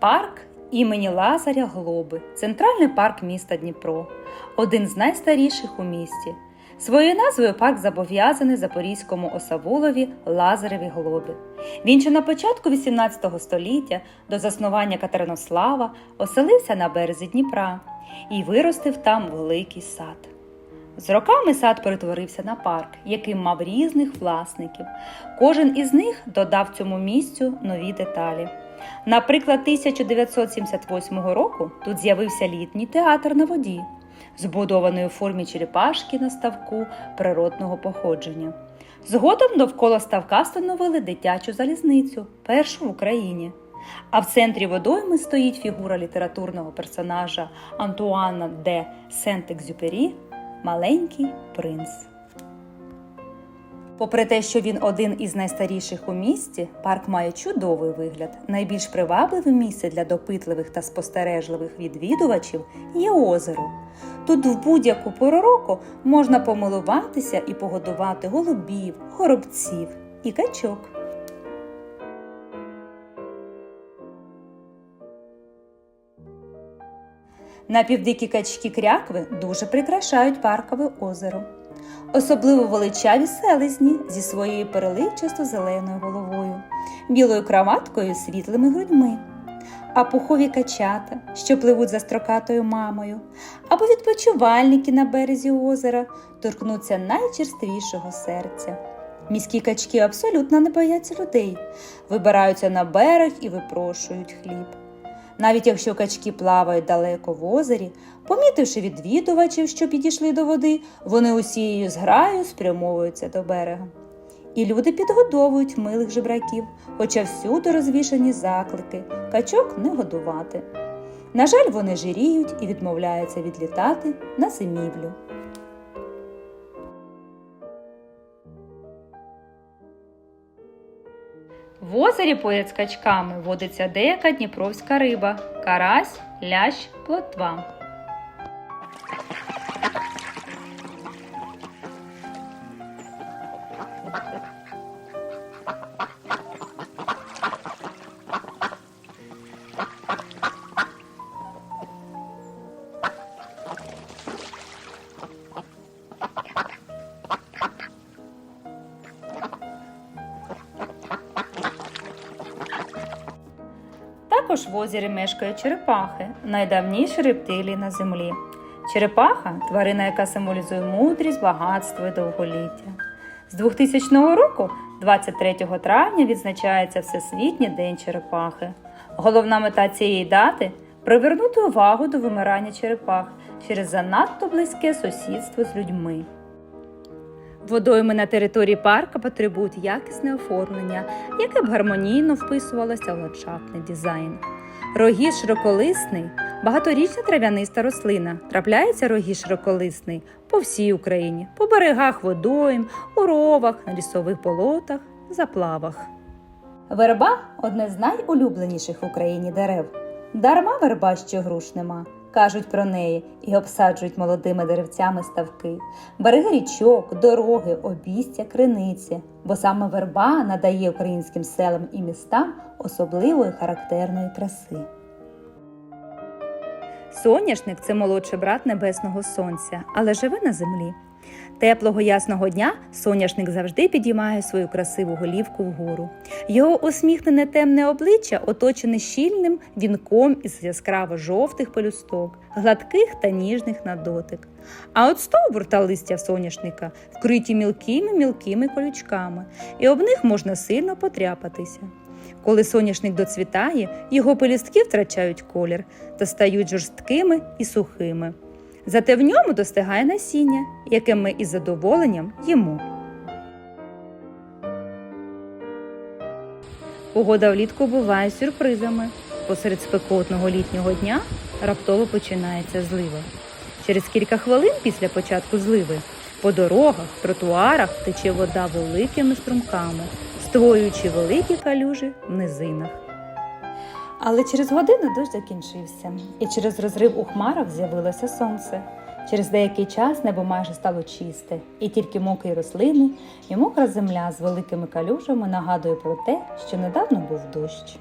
Парк імені Лазаря Глоби, центральний парк міста Дніпро, один з найстаріших у місті. Своєю назвою парк зобов'язаний запорізькому осавулові Лазареві Глобі. Він ще на початку XVIII століття до заснування Катеринослава оселився на березі Дніпра і виростив там великий сад. З роками сад перетворився на парк, який мав різних власників. Кожен із них додав цьому місцю нові деталі. Наприклад, 1978 року тут з'явився літній театр на воді, збудований у формі черепашки на ставку природного походження. Згодом довкола ставка встановили дитячу залізницю, першу в Україні. А в центрі водойми стоїть фігура літературного персонажа Антуана де Сент-Екзюпері Маленький принц. Попри те, що він один із найстаріших у місті, парк має чудовий вигляд. Найбільш привабливе місце для допитливих та спостережливих відвідувачів є озеро. Тут в будь-яку пору року можна помилуватися і погодувати голубів, горобців і качок. Напівдикі качки крякви дуже прикрашають паркове озеро. Особливо величаві селезні зі своєю переливчасто зеленою головою, білою краваткою світлими грудьми, а пухові качата, що пливуть за строкатою мамою, або відпочивальники на березі озера торкнуться найчерствішого серця. Міські качки абсолютно не бояться людей, вибираються на берег і випрошують хліб. Навіть якщо качки плавають далеко в озері, помітивши відвідувачів, що підійшли до води, вони усією зграю спрямовуються до берега. І люди підгодовують милих жебраків, хоча всюди розвішані заклики качок не годувати. На жаль, вони жиріють і відмовляються відлітати на зимівлю. В озері поряд з качками водиться деяка дніпровська риба карась, лящ, плотва. Також в озері мешкають черепахи, найдавніші рептилії на землі. Черепаха тварина, яка символізує мудрість, багатство і довголіття. З 2000 року, 23 травня, відзначається Всесвітній день черепахи. Головна мета цієї дати привернути увагу до вимирання черепах через занадто близьке сусідство з людьми. Водойми на території парка потребують якісне оформлення, яке б гармонійно вписувалося в ландшафтний дизайн. Рогіз широколисний багаторічна трав'яниста рослина. Трапляється рогіз широколисний по всій Україні, по берегах водойм, у ровах, на лісових болотах, заплавах. Верба одне з найулюбленіших в Україні дерев. Дарма верба, що груш нема. Кажуть про неї і обсаджують молодими деревцями ставки, береги річок, дороги, обістя, криниці, бо саме верба надає українським селам і містам особливої характерної краси. Соняшник це молодший брат небесного сонця, але живе на землі. Теплого ясного дня соняшник завжди підіймає свою красиву голівку вгору. Його усміхнене темне обличчя оточене щільним вінком із яскраво жовтих пелюсток, гладких та ніжних на дотик. А от стовбур та листя соняшника вкриті мілкими мілкими колючками, і об них можна сильно потряпатися. Коли соняшник доцвітає, його пелюстки втрачають колір та стають жорсткими і сухими. Зате в ньому достигає насіння, яке ми із задоволенням їмо. Погода влітку буває сюрпризами. Посеред спекотного літнього дня раптово починається злива. Через кілька хвилин після початку зливи по дорогах, тротуарах тече вода великими струмками, створюючи великі калюжі в низинах. Але через годину дощ закінчився, і через розрив у хмарах з'явилося сонце. Через деякий час небо майже стало чисте, і тільки мокрі рослини і мокра земля з великими калюжами нагадує про те, що недавно був дощ.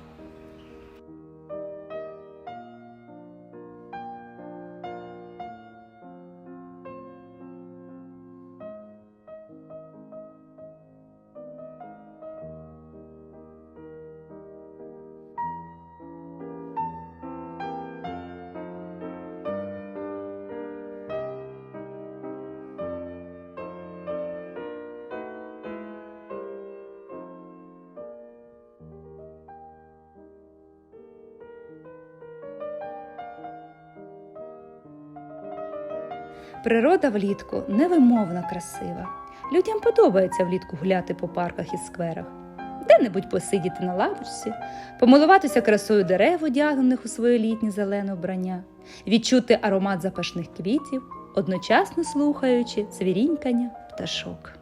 Природа влітку невимовно красива. Людям подобається влітку гуляти по парках і скверах, де-небудь посидіти на лавочці, помилуватися красою дерев, одягнених у своє літнє зелене вбрання, відчути аромат запашних квітів, одночасно слухаючи цвірінькання пташок.